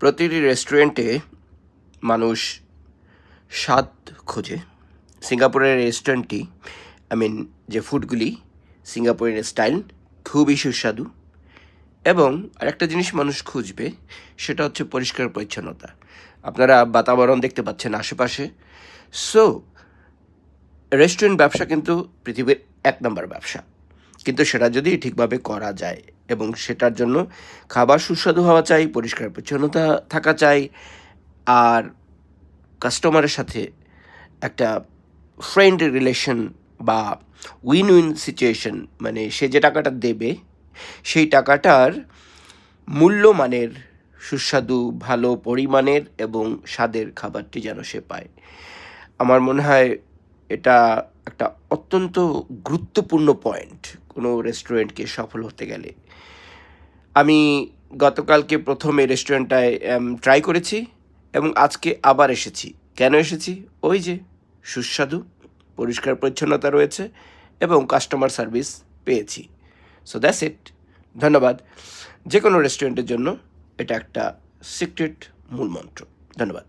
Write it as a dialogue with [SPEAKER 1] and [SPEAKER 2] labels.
[SPEAKER 1] প্রতিটি রেস্টুরেন্টে মানুষ স্বাদ খোঁজে। সিঙ্গাপুরের রেস্টুরেন্টটি আই মিন যে ফুডগুলি সিঙ্গাপুরের স্টাইল খুবই সুস্বাদু। এবং আরেকটা জিনিস মানুষ খুঁজবে, সেটা হচ্ছে পরিষ্কার পরিচ্ছন্নতা। আপনারা বাতাবরণ দেখতে পাচ্ছেন আশেপাশে। সো রেস্টুরেন্ট ব্যবসা কিন্তু পৃথিবীর এক নম্বর ব্যবসা। কিন্তু সেটা যদি ঠিকভাবে করা যায় এবং সেটার জন্য খাবার সুস্বাদু হওয়া চাই, পরিষ্কার পরিচ্ছন্নতা থাকা চাই, আর কাস্টমারের সাথে একটা ফ্রেন্ড রিলেশন বা উইন উইন সিচুয়েশন মানে সে যে টাকাটা দেবে, সেই টাকাটার মূল্যমানের, সুস্বাদু, ভালো পরিমাণের এবং স্বাদের খাবারটি যেন সে পায়। আমার মনে হয় এটা একটা অত্যন্ত গুরুত্বপূর্ণ পয়েন্ট কোনো রেস্টুরেন্টকে সফল হতে গেলে। আমি গতকালকে প্রথম রেস্টুরেন্টটায় ট্রাই করেছি এবং আজকে আবার এসেছি। কেন এসেছি? ওই যে সুস্বাদু, পরিষ্কার পরিচ্ছন্নতা রয়েছে এবং কাস্টমার সার্ভিস পেয়েছি। সো দ্যাটস ইট ধন্যবাদ। যে কোনো রেস্টুরেন্টের জন্য এটা একটা সিক্রেট মূলমন্ত্র ধন্যবাদ।